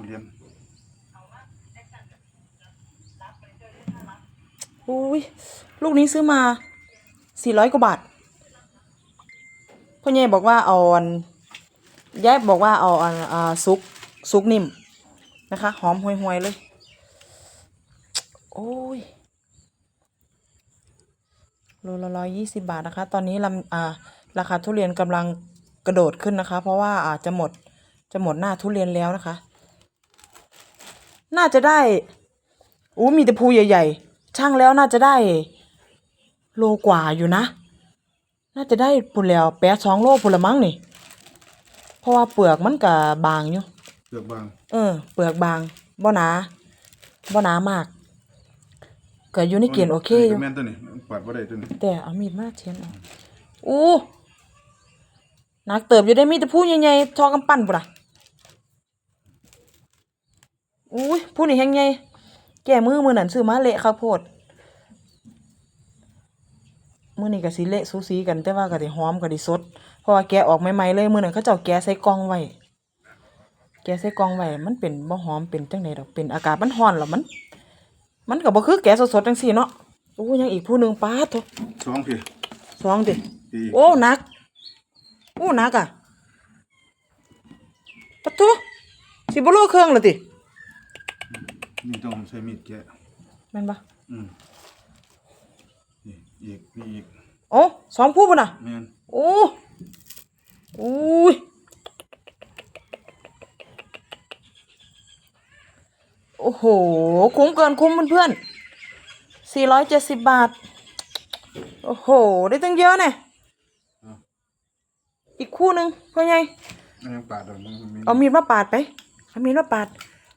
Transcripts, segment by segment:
ทุเรียนอุ้ยลูกนี้ซื้อมาสี่ร้อยกว่าบาทพ่อใหญ่บอกว่าเอาอันยายบอกว่าเอาอันอ่าซุกซุกนิ่มนะคะ หอมห่วยๆเลย โอ้ยโลละร้อยยี่สิบาทนะคะ ตอนนี้ลำอ่าราคาทุเรียนกำลังกระโดดขึ้นนะคะ เพราะว่าอาจจะหมดจะหมดหน้าทุเรียนแล้วนะคะ น่าจะได้อู้มีแต่ภูใหญ่ๆ ช่างแล้วน่าจะได้ โลกว่าอยู่นะ น่าจะได้ปุ่นแล้วแปดสองโลปุ่นละมั้งนี่ เพราะว่าเปลือกมันกับบางอยู่เปลือกบางเออ เปลือกบางบ่หนาบ่หนามากก็อยู่ในเกณฑ์โอเคอยู่แม่นตัวนี้ปาดบ่ได้ตัวนี้แต่เอามีดมาเทียนเอาอู้หนักเติบอยู่ได้มีแต่ผู้ใหญ่ๆทอกำปั้นปุ่นอะ อุ้ยผู้นี่แห้งใหญ่แก้มือมือนั่นซื้อมาเละข้าวโพดมือนี่ก็สิเละสูสีกันแต่ว่าก็สิหอมก็สิสดเพราะว่าแกะออกใหม่ๆเลยมือนั่นเขาเจ้าแกะใส่กล่องไว้แกะใส่กล่องไว้มันเป็นบ่หอมเป็นจังไดดอกเป็นอากาศมันร้อนแล้วมัน มันก็บ่คือแกะสดๆจังซี่เนาะโอ้ยังอีกผู้หนึงป้าดโถสองพี่สองดิพี่โอ้หนักโอ้หนักอะปะทุสิบ่โลเครื่องเลยติ นี่ต้องใช้มีดแกะ แม่นปะอืมนี่อีกนี่อีกโอ้สองผู้ปุ่นน่ะ แม่นโอ้อุ้ยโอ้โห คุ้มเกินคุ้มเพื่อนๆสี่ร้อยเจ็ดสิบบาท โอ้โห ได้ตั้งเยอะเนี่ยอีกคู่หนึ่งพ่อใหญ่อันยังปาดดอกมันมีเอามีดมาปาดไปเอามีดมาปาด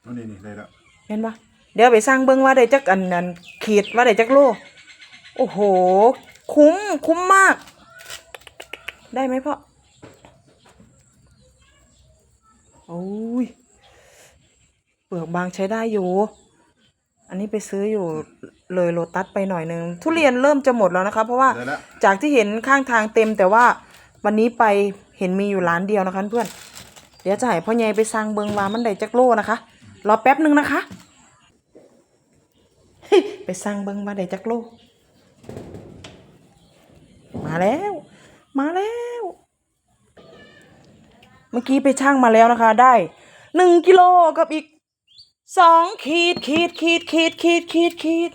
อันนี้นี่ได้แล้ว เห็นปะเดี๋ยวไปสร้างเบิ้งว่าได้จักอันนั้นขีดว่าได้จักโลโอ้โห คุ้มคุ้มมาก ได้ไหมพ่อโอ้ยเปลือกบางใช้ได้อยู่ อันนี้ไปซื้ออยู่เลยโลตัสไปหน่อยนึง ทุเรียนเริ่มจะหมดแล้วนะคะ เพราะว่าได้แล้วจากที่เห็นข้างทางเต็ม แต่ว่าวันนี้ไปเห็นมีอยู่ร้านเดียวนะคะเพื่อน เดี๋ยวจะให้พ่อใหญ่ไปสั่งเบิงว่ามันได้จักโลนะคะ รอแป๊บนึงนะคะ ไปสั่งเบิงว่าได้จักโลมาแล้ว มาแล้ว เมื่อกี้ไปช่างมาแล้วนะคะ ได้หนึ่งกิโลกับอีกสองขีดขีดขีดขีดขีดขีดขีด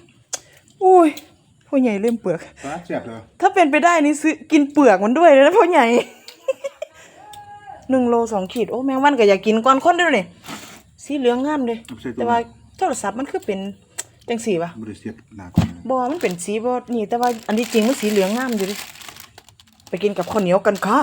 อุ้ยพ่อใหญ่เล่มเปลือกปาดแซ่บเลยถ้าเป็นไปได้นี่ซื้อกินเปลือกมันด้วยเลยนะพ่อใหญ่หนึ่งโลสองขีดโอ้แมงวันก็อยากกินก้อนคนด้วยนี่ สีเหลืองงามเลยเอาไปใส่แต่ว่าโทรศัพท์มันคือเป็นจังสีปะบ่ได้เสียบหน้าก่อนนะบอมันเป็นสีบอนี่แต่ว่าอันที่จริงมันสีเหลืองงามอยู่ดิไปกินกับข้าวเหนียวกันค่ะ